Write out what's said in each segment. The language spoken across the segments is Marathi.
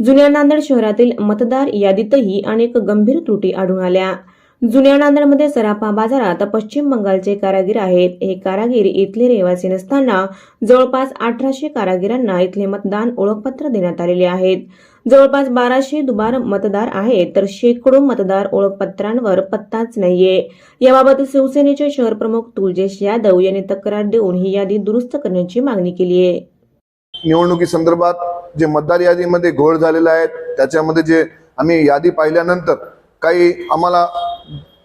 जुन्या नांदेड शहरातील मतदार यादीतही अनेक गंभीर त्रुटी आढळून आल्या. जुन्या नांदेडमध्ये सराफा बाजारात पश्चिम बंगालचे कारागीर आहेत. हे कारागीर इथले रहिवासी नसताना जवळपास अठराशे कारागिरांना इथले मतदान ओळखपत्र देण्यात आलेले आहेत. जवळपास बाराशे दुबार मतदार आहेत तर शेकडो मतदार ओळखपत्रांवर पत्ताच नाहीये. याबाबत शिवसेनेचे शहर प्रमुख तुलजेश यादव यांनी तक्रार देऊन ही यादी दुरुस्त करण्याची मागणी केली आहे निवडणुकी संदर्भात जे मतदार यादीमध्ये घोळ झालेला आहे त्याच्यामध्ये जे आम्ही यादी पाहिल्यानंतर काही आम्हाला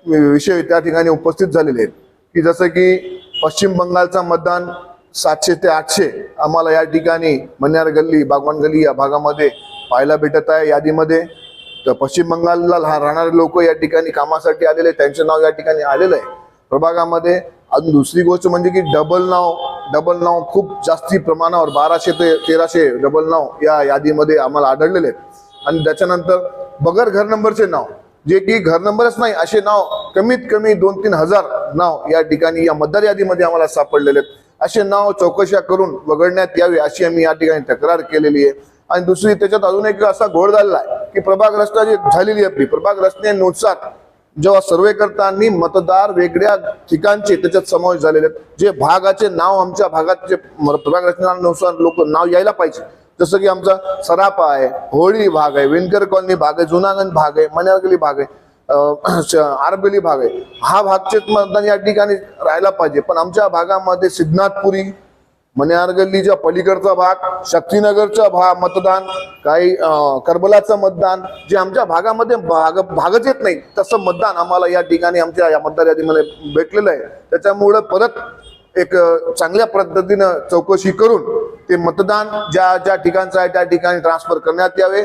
विषय त्या ठिकाणी उपस्थित झालेले आहेत. की जसं की पश्चिम बंगालचा मतदान सातशे ते आठशे आम्हाला या ठिकाणी मन्यार गल्ली बागवान गल्ली या भागामध्ये पाहायला भेटत आहे यादीमध्ये. तर पश्चिम बंगालला राहणारे लोक या ठिकाणी कामासाठी आलेले त्यांचं नाव या ठिकाणी आलेलं आहे. प्रभागामध्ये अजून दुसरी गोष्ट म्हणजे की डबल नाव डबल नाव खूप जास्ती प्रमाणावर बाराशे ते तेराशे डबल नाव या यादीमध्ये आम्हाला आढळलेले आहेत. आणि त्याच्यानंतर बगर घर नंबरचे नाव जे की घर नंबरच नाही असे नाव कमीत कमी दोन तीन हजार नाव या ठिकाणी या मतदार यादीमध्ये आम्हाला सापडलेले आहेत. असे नाव चौकशा करून वगळण्यात यावे अशी आम्ही या ठिकाणी तक्रार केलेली आहे. आणि दुसरी त्याच्यात अजून एक असा घोळ झालेला आहे की प्रभाग रचना जी झालेली आहे आपली प्रभाग रचनेनुसार जेव्हा सर्वे करताना मतदार वेगळ्या ठिकाणचे त्याच्यात समावेश झालेले आहेत. जे भागाचे नाव आमच्या भागात जे प्रभाग रचनानुसार लोक नाव यायला पाहिजे. जसं की आमचा सरापा आहे होळी भाग आहे विणकर कॉलनी भाग आहे जुनागंज भाग आहे मन्यारगली भाग आहे श- आरबेली भाग आहे. हा भागचे मतदान या ठिकाणी राहायला पाहिजे. पण आमच्या भागामध्ये सिद्धनाथपुरी मन्यार गल्लीच्या पलीकडचा भाग शक्तीनगरचा भाग मतदान काही करबलाचं मतदान जे आमच्या भागामध्ये भाग भागच येत नाही तसं मतदान आम्हाला या ठिकाणी आमच्या या मतदार यादीमध्ये भेटलेलं आहे. त्याच्यामुळं परत एक चांगल्या पद्धतीनं चौकशी करून ते मतदान ज्या ज्या ठिकाणचं आहे त्या ठिकाणी ट्रान्सफर करण्यात यावे.